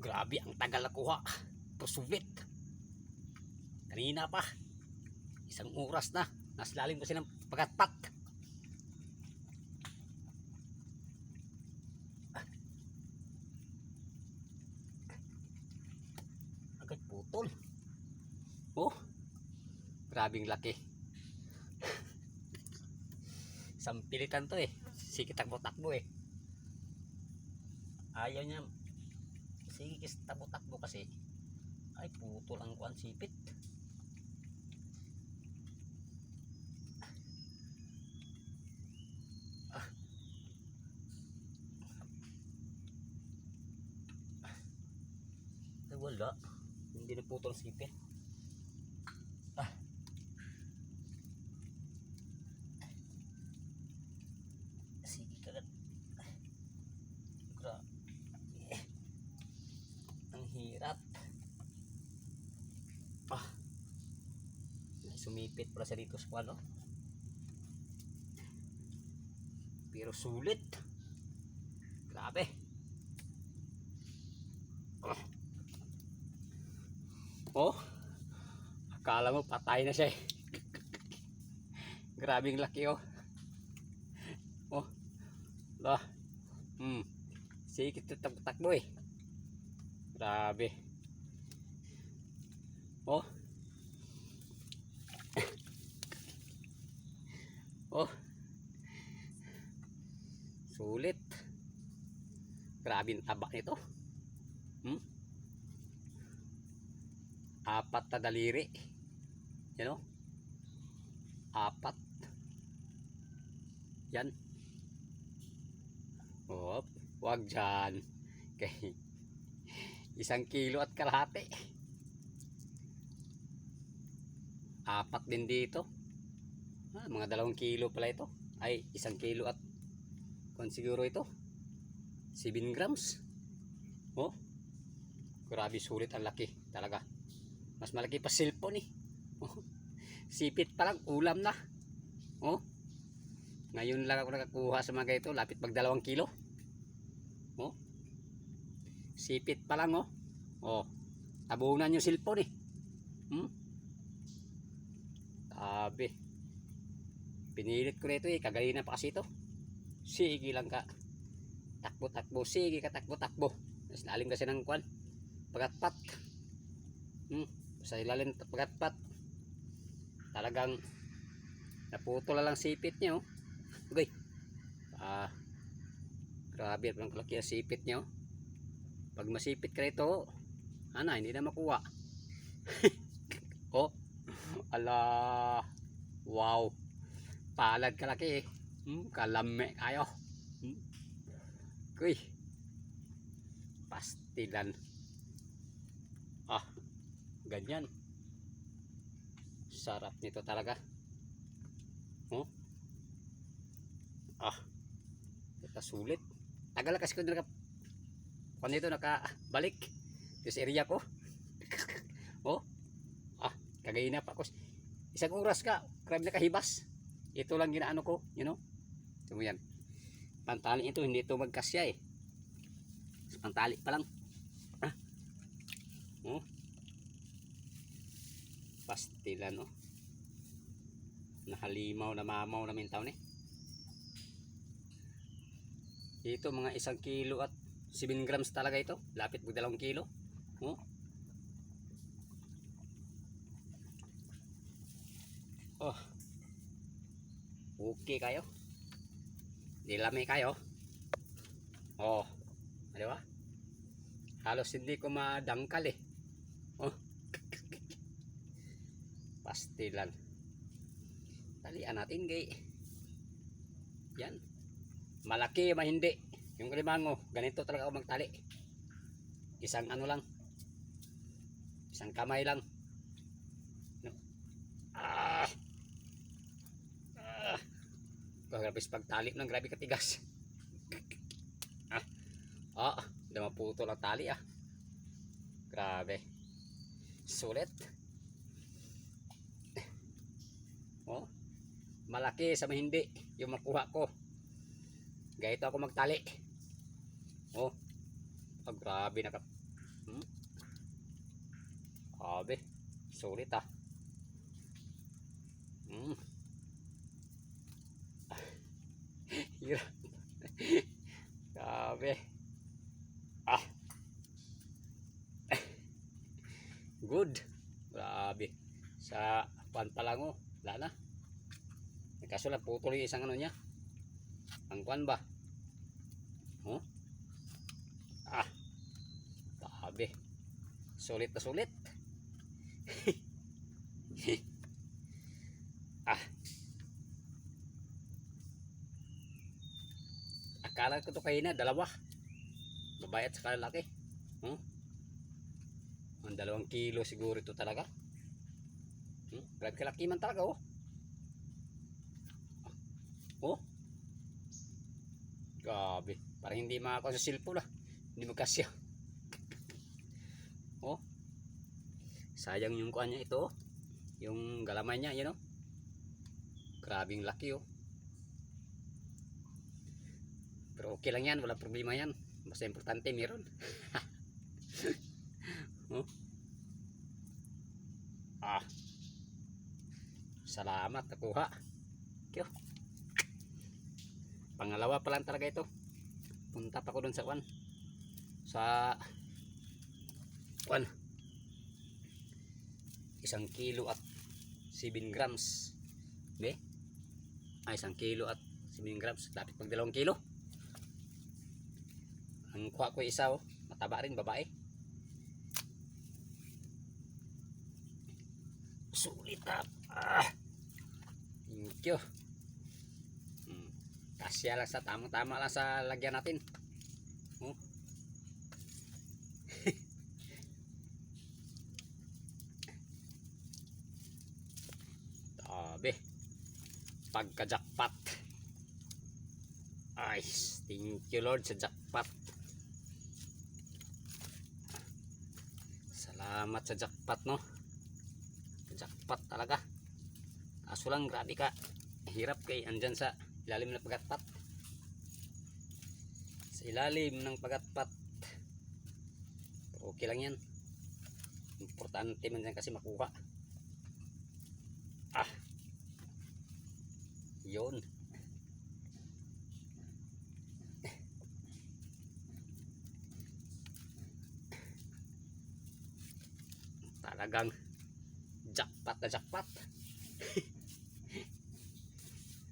Grabe ang tagal nakuha. Pusulit. Kanina pa. Isang oras na. Nasa lalim kasi ng pagkatpat. Agad putol. Oh. Grabing laki. Isang pilitan to eh. Sige takbo-takbo eh. Ayaw niya. Sige kis takbo-takbo kasi. Ay putol ang kuan sipit. Ah. Ay wala. Hindi na putol sipit. Ah. Sige kagat. Grabe. Ang hirap. Ah. Sumipit pala siya dito sa ano. Pero sulit. Grabe. Oh. Akala mo patay na siya eh. Grabing laki oh. Oh. Lah. Hmm. Sige takbo eh. Grabe. Oh. Oh. Sulit. Grabe ang taba nito. Hmm? Apat na daliri. Yan o. Apat. Yan. Hop. Wag dyan. Kay isang kilo at kalahati. Apat din dito. Ah, mga dalawang kilo pala ito. Ay, isang kilo at kung siguro ito. 7 grams. Oh. Grabe sulit ang laki talaga. Mas malaki pa cellphone eh. Oh. Sipit pa lang, ulam na. Oh. Ngayon lang ako nakakuha sa mga ito, lapit mag dalawang kilo. Oh. Sipit pa lang oh. Oh. Tabunan yung cellphone eh. Hmm? Sabi. Pinilit ko na ito eh, kagalina pa kasi ito. Sige lang ka. Takbo-takbo, sige ka takbo-takbo. Mas lalim kasi ng kwan. Pagatpat. Hmm. Sa ilalim pagatpat. Talagang naputol na lang sipit niya oh. Okay. Ah. Grabe ang kalaki ang sipit niya oh. Pag masipit ka rito, ana, hindi na makuha. oh. Ala. Wow. Palad kalaki eh. Hmm, kalame kayo. Hmm. Kuy. Pastilan. Ah. Ganyan. Sarap nito talaga. Oh. Ah. Ito sulit. Tagal kasi ko naka kung dito nakabalik sa area ko. oh. Ah, kagayina pa ako. Isang oras ka, crab na kahibas. Ito lang ginaano ko, you know. Ito mo yan. Pantali ito, hindi ito magkasya eh. Pantali pa lang. Ah. Oh. Pastilan oh. Nahalimaw na mamaw na mintaw ni. Ito mga isang kilo at 7 grams talaga ito. Lapit mo dalawang kilo. Oh. Oh. Okay kayo. Dilami kayo. Oh. Di ba? Halos hindi ko madangkal eh. Oh. Pastilan. Talian natin gay. Yan. Malaki ma hindi. Yung kalimango, ganito talaga ako magtali. Isang ano lang. Isang kamay lang. No. Ah. Grabe pagtali ng grabe katigas. ah. Ah, hindi maputol ang tali ah. Grabe. Sulit. Oh. Malaki sa mahindi yung makuha ko. Gayto ako magtali. Oh. Oh, grabe naka Hmm? Grabe. Sulit ah. Hmm. Hirap. Grabe. Ah. Good. Grabe. Sa pan pa lang oh. Wala na. Kaso lang putol yung isang ano niya. Ang kwan ba? Oh? Ah. Grabe. Sulit na sulit. ah. Akala ko to kayo na, dalawa. Babae at saka lalaki. Hmm? Ang dalawang kilo siguro ito talaga. Hmm? Grabe kalaki man talaga oh. Oh. Grabe. Parang hindi makakuha sa cellphone ah. Hindi magkasya. Oh. Sayang yung kuha niya ito. oh. Yung galamay niya, yun oh. Grabing laki oh. Pero okay lang yan, wala problema yan. Basta importante meron. oh. Ah. Salamat nakuha. Kyo. Pangalawa pa lang talaga ito. Punta pa ko dun sa kwan. Sa kwan. Isang kilo at 7 grams. Be? Ay, isang kilo at 7 grams. Lapit pag dalawang kilo. Ang kuha ko isa oh. Mataba rin, babae. Sulit ah. Thank you. Hmm. Kasya lang sa tamang-tama lang sa lagyan natin. Oh. Tabi. Pagka-jackpot. Ay, thank you Lord sa jackpot. Salamat sa jackpot no. Jackpot talaga. Kaso lang grabe ka. Hirap kay andyan sa ilalim ng pagatpat. Sa ilalim ng pagatpat. Okay lang yan. Importante man yan kasi makuha. Ah. Yun. Talagang jackpot na jackpot.